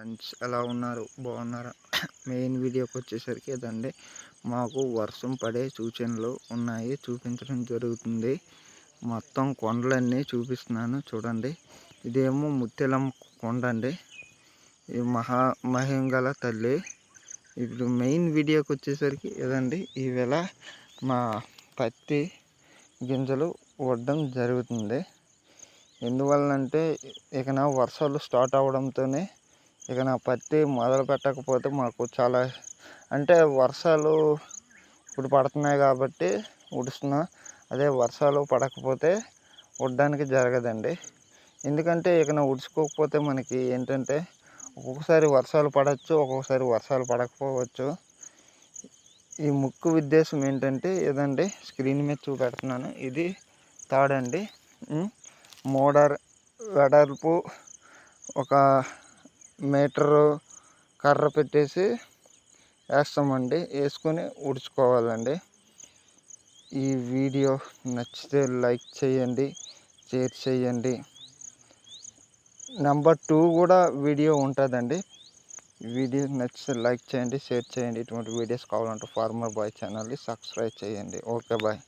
Friends ఎలా ఉన్నారు? బాగున్నారా? మెయిన్ వీడియోకి వచ్చేసరికి ఇదండి మాకు వర్షం పడే సూచనలు ఉన్నాయి. చూపించడం జరుగుతుంది. మొత్తం కొండలన్నీ చూపిస్తున్నాను. చూడండి. ఇదేమో ముత్యాలం కొండ అండి. ఈ మహా మహింగల తల్లి. ఇప్పుడు మెయిన్ వీడియోకి వచ్చేసరికి ఇదండి ఈవేళ మా పత్తి గింజలు వడ్డం జరుగుతుంది. ఎందువల్లంటే ఇక నా వర్షాలు స్టార్ట్ అవడంతోనే ఇక నా పత్తి మొదలు పెట్టకపోతే మాకు చాలా అంటే వర్షాలు ఇప్పుడు పడుతున్నాయి కాబట్టి ఉడుస్తున్నా. అదే వర్షాలు పడకపోతే ఉడడానికి జరగదండి. ఎందుకంటే ఇక ఉడుచుకోకపోతే మనకి ఏంటంటే ఒక్కొక్కసారి వర్షాలు పడవచ్చు ఒక్కొక్కసారి వర్షాలు పడకపోవచ్చు. ఈ ముక్కు ఉద్దేశం ఏంటంటే ఇదండి స్క్రీన్ మీద చూపెడుతున్నాను. ఇది తాడండి. మోడర్ వెడల్పు ఒక మీటరు కర్ర పెట్టేసి వేస్తామండి. వేసుకొని ఉడుచుకోవాలండి ఈ వీడియో నచ్చితే లైక్ చేయండి షేర్ చేయండి. నెంబర్ టూ కూడా వీడియో ఉంటుందండి. వీడియో నచ్చితే లైక్ చేయండి షేర్ చేయండి. ఇటువంటి వీడియోస్ కావాలంటే ఫార్మర్ బాయ్ ఛానల్ని సబ్స్క్రైబ్ చేయండి. Okay bye.